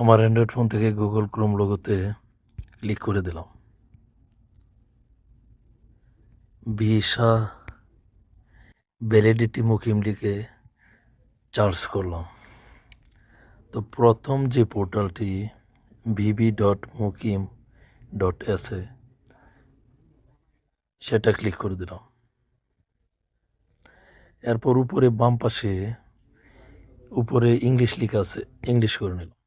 আমার Android phone থেকে Google Chrome লোগোতে ক্লিক করে দিলাম। ভিসা ভ্যালিডিটি লিখে চার্জ করলাম। তো প্রথম যে পোর্টালটি VB dot Muqeem dot S সেটা ক্লিক করে দিলাম। এরপর উপরে বাম পাশে, উপরে ইংলিশ লেখা আছে ইংলিশ করে নিলাম।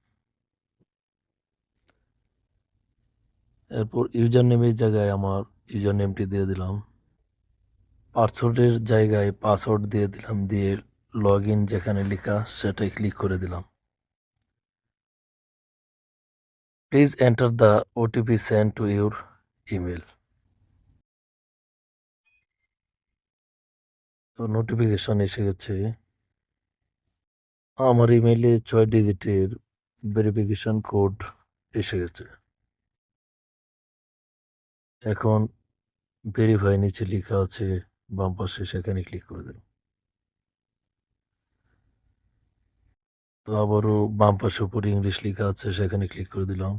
এরপর ইউজার নেমের জায়গায় আমার ইউজার নেমটি দিয়ে দিলাম। পাসওয়ার্ডের জায়গায় পাসওয়ার্ড দিয়ে দিলাম, দিয়ে লগ ইন যেখানে লেখা সেটাই ক্লিক করে দিলাম। Please enter the OTP send to your email তো নোটিফিকেশন এসে গেছে। আমার ইমেলে ছয় ডিজিটের ভেরিফিকেশন কোড এসে গেছে। এখন ভেরিফাই নিচে লেখা আছে, বাম পাশে সেখানে ক্লিক করে দিলাম। তো আবারও বাম পাশে উপরে ইংলিশ লেখা আছে, সেখানে ক্লিক করে দিলাম।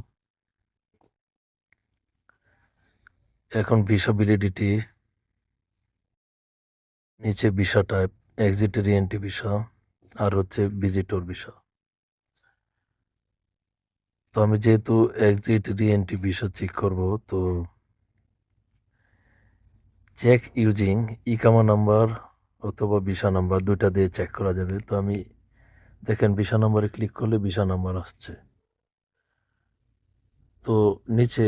এখন ভিসা ভ্যালিডিটি নিচে ভিসা টাইপ এক্সিটের এন্টি ভিসা আর হচ্ছে ভিজিটর ভিসা তো আমি যেহেতু এক্সিট রিএনটি ভিসা চেক করব, তো চেক ইউজিং ইকামা নাম্বার অথবা ভিসা নাম্বার, দুইটা দিয়ে চেক করা যাবে। তো আমি দেখেন, ভিসা নাম্বারে ক্লিক করলে ভিসা নাম্বার আসছে। তো নিচে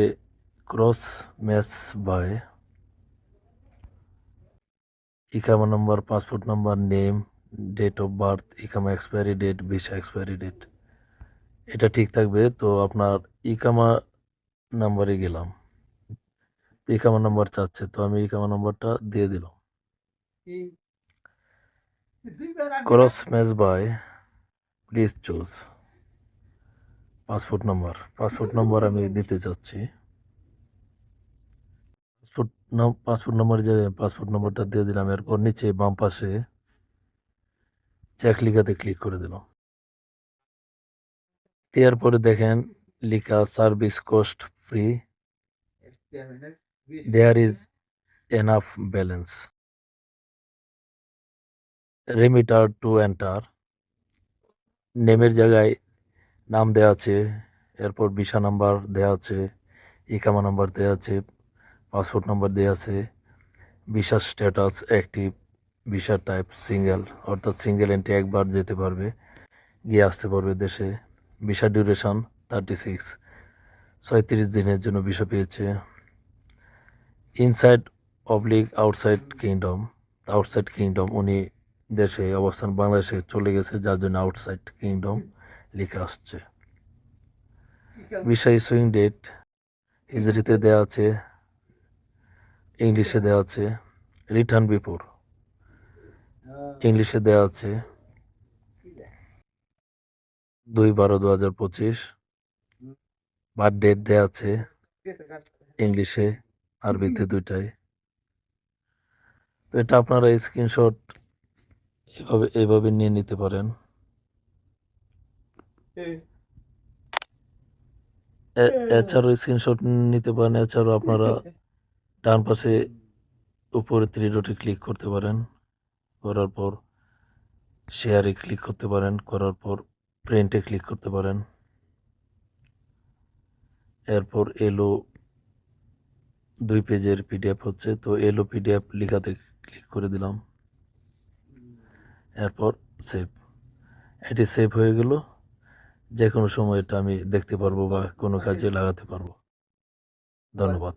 cross match by iqama number passport number name date of birth iqama expiry date visa expiry date এটা ঠিক থাকবে। তো আপনার ইকামা নাম্বারে গেলাম। ইকামা নাম্বার চাচ্ছে, তো আমি ইকামা নাম্বারটা দিয়ে দিলাম। Cross match by please choose passport number passport number আমি দিতে চাচ্ছি। পাসপোর্ট পাসপোর্ট নাম্বারের জায়গায় পাসপোর্ট নাম্বারটা দিয়ে দিলাম, এরপর নিচে বাম পাশে চেক লিখাতে ক্লিক করে দিলাম। এরপরে দেখেন, লিখা service cost free there is enough balance remitter to enter নেমের জায়গায় নাম দেওয়া আছে, এরপর ভিসা নাম্বার দেওয়া আছে, ইকামা নাম্বার দেওয়া আছে, পাসপোর্ট নাম্বার দেওয়া আছে visa status active visa type single অর্থাৎ সিঙ্গেল এন্ট্রি একবার যেতে পারবে, গিয়ে আসতে পারবে দেশে। ভিসা ডিউরেশন থার্টি সিক্স ছয়ত্রিশ দিনের জন্য ভিসা পেয়েছে। Inside oblique outside kingdom outside kingdom উনি দেশে অবস্থান বাংলাদেশে চলে গেছে, যার জন্য আউটসাইড কিংডম লিখে আসছে। ভিসা সুইং ডেট হিজড়িতে দেওয়া আছে, ইংলিশে দেওয়া আছে রিটার্ন বিফোর ইংলিশে দেওয়া আছে, দুই বারো দু হাজার পঁচিশ বার্থ ডেট দেওয়া আছে, ইংলিশে আরবিতে দুইটাই। তো এটা আপনারা স্ক্রিনশট এভাবে এভাবে নিয়ে নিতে পারেন। এ- এছাড়াও স্ক্রিনশট নিতে পারেন এছাড়াও আপনারা ডান পাশে উপরে থ্রি ডটে ক্লিক করতে পারেন। করার পর শেয়ারে ক্লিক করতে পারেন করার পর প্রিন্টে ক্লিক করতে পারেন। এরপর এলো দুই পেজের পিডিএফ হচ্ছে, তো এলো পিডিএফ লিখাতে ক্লিক করে দিলাম। এরপর সেভ এটি সেভ হয়ে গেল। যে কোনো সময় এটা আমি দেখতে পারব বা কোনো কাজে লাগাতে পারব। ধন্যবাদ।